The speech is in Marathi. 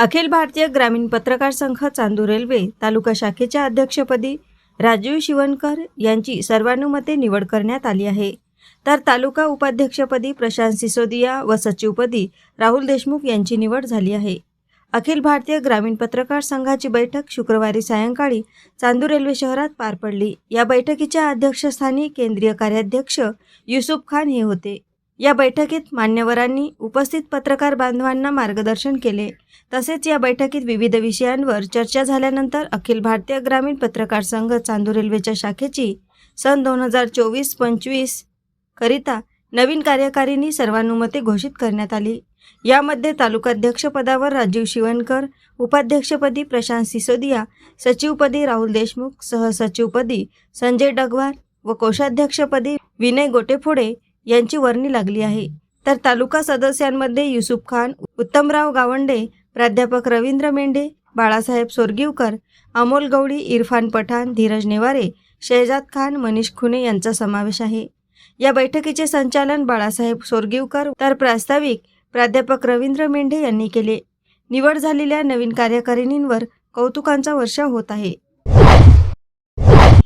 अखिल भारतीय ग्रामीण पत्रकार संघ चांदू रेल्वे तालुका शाखेच्या अध्यक्षपदी राजीव शिवणकर यांची सर्वानुमते निवड करण्यात आली आहे. तर तालुका उपाध्यक्षपदी प्रशांत सिसोदिया व सचिवपदी राहुल देशमुख यांची निवड झाली आहे. अखिल भारतीय ग्रामीण पत्रकार संघाची बैठक शुक्रवारी सायंकाळी चांदूर रेल्वे शहरात पार पडली. या बैठकीच्या अध्यक्षस्थानी केंद्रीय कार्याध्यक्ष युसुफ खान हे होते. या बैठकीत मान्यवरांनी उपस्थित पत्रकार बांधवांना मार्गदर्शन केले. तसेच या बैठकीत विविध विषयांवर चर्चा झाल्यानंतर अखिल भारतीय ग्रामीण पत्रकार संघ चांदूर रेल्वेच्या शाखेची सन दोन हजार चोवीस पंचवीस करिता नवीन कार्यकारिणी सर्वानुमते घोषित करण्यात आली. यामध्ये तालुकाध्यक्षपदावर राजीव शिवणकर उपाध्यक्षपदी प्रशांत सिसोदिया सचिवपदी राहुल देशमुख सहसचिवपदी संजय डगवार व कोषाध्यक्षपदी विनय गोटेफोडे यांची वर्णी लागली आहे. तर तालुका सदस्यांमध्ये युसुफ खान उत्तमराव गावंडे प्राध्यापक रवींद्र मेंढे बाळासाहेब सोरगीवकर अमोल गवळी इरफान पठाण धीरज नेवारे शहजाद खान मनीष खुने यांचा समावेश आहे. या बैठकीचे संचालन बाळासाहेब सोरगीवकर तर प्रास्ताविक प्राध्यापक रवींद्र मेंढे यांनी केले. निवड झालेल्या नवीन कार्यकारिणींवर कौतुकांचा वर्षाव होत आहे.